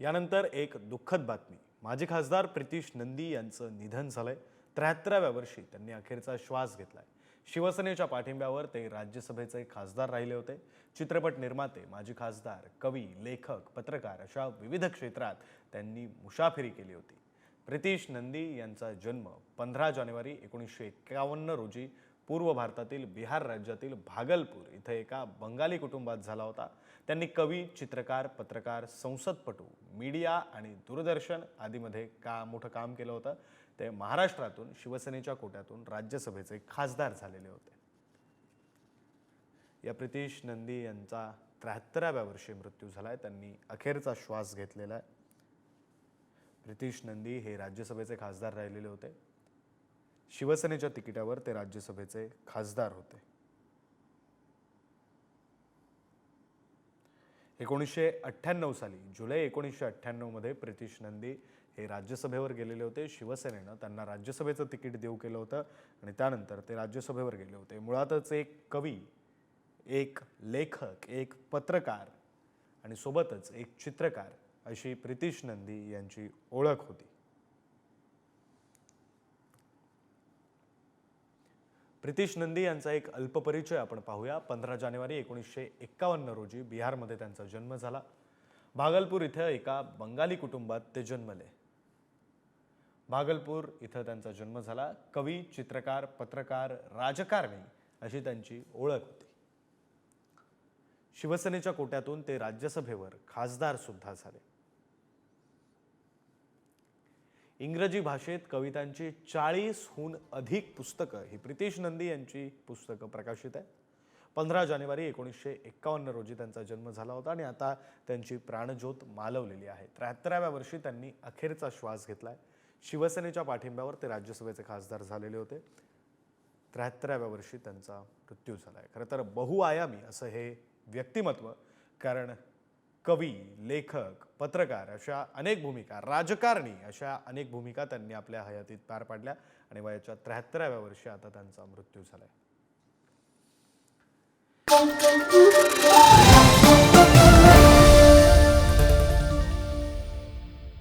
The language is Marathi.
यानंतर एक दुःखद बातमी. माजी खासदार प्रितीश नंदी यांचं निधन झालंय. त्र्याहत्तराव्या वर्षी त्यांनी अखेरचा श्वास घेतलाय. शिवसेनेच्या पाठिंब्यावर ते राज्यसभेचे खासदार राहिले होते. चित्रपट निर्माते माजी खासदार कवी लेखक पत्रकार अशा विविध क्षेत्रात त्यांनी मुसाफिरी केली होती. प्रितीश नंदी यांचा जन्म पंधरा जानेवारी एकोणीसशे एक्कावन्न रोजी पूर्व भारतातील बिहार राज्यातील भागलपूर इथं एका बंगाली कुटुंबात झाला होता. त्यांनी कवी चित्रकार पत्रकार संसदपटू मीडिया आणि दूरदर्शन आदीमध्ये का मोठं काम केलं होतं? ते महाराष्ट्रातून शिवसेनेच्या कोट्यातून राज्यसभेचे खासदार झालेले होते. या प्रितीश नंदी यांचा त्र्याहत्तराव्या वर्षी मृत्यू झाला आहे त्यांनी अखेरचा श्वास घेतलेला आहे. प्रितीश नंदी हे राज्यसभेचे खासदार राहिलेले होते. शिवसेनेच्या तिकिटावर ते राज्यसभेचे खासदार होते. एकोणीसशे अठ्ठ्याण्णव साली जुलै एकोणीसशे अठ्ठ्याण्णवमध्ये प्रितीश नंदी हे राज्यसभेवर गेलेले होते. शिवसेनेनं त्यांना राज्यसभेचं तिकीट देऊ केलं होतं आणि त्यानंतर ते राज्यसभेवर गेले होते. मुळातच एक कवी एक लेखक एक पत्रकार आणि सोबतच एक चित्रकार अशी प्रितीश नंदी यांची ओळख होती. प्रितीश नंदी यांचा एक अल्पपरिचय आपण पाहूया. पंधरा जानेवारी एकोणीसशे एक्कावन्न रोजी बिहारमध्ये त्यांचा जन्म झाला. भागलपूर इथं एका बंगाली कुटुंबात ते जन्मले. भागलपूर इथं त्यांचा जन्म झाला. कवी चित्रकार पत्रकार राजकारणी अशी त्यांची ओळख होती. शिवसेनेच्या कोट्यातून ते राज्यसभेवर खासदार सुद्धा झाले. इंग्रजी भाषेत कवितांची चाळीसहून अधिक पुस्तकं. ही प्रितीश नंदी यांची पुस्तकं प्रकाशित आहे पंधरा जानेवारी एकोणीसशे एक्कावन्न रोजी त्यांचा जन्म झाला होता आणि आता त्यांची प्राणज्योत मालवलेली आहे. त्र्याहत्तराव्या वर्षी त्यांनी अखेरचा श्वास घेतला आहे शिवसेनेच्या पाठिंब्यावर ते राज्यसभेचे खासदार झालेले होते. त्र्याहत्तराव्या वर्षी त्यांचा मृत्यू झाला आहे खरं तर बहुआयामी असं हे व्यक्तिमत्व कारण कवी लेखक पत्रकार अशा अनेक भूमिका राजकारणी अशा अनेक भूमिका त्यांनी आपल्या हयातीत पार पाडल्या आणि वयाच्या त्र्याहत्तराव्या वर्षी आता त्यांचा मृत्यू झाला आहे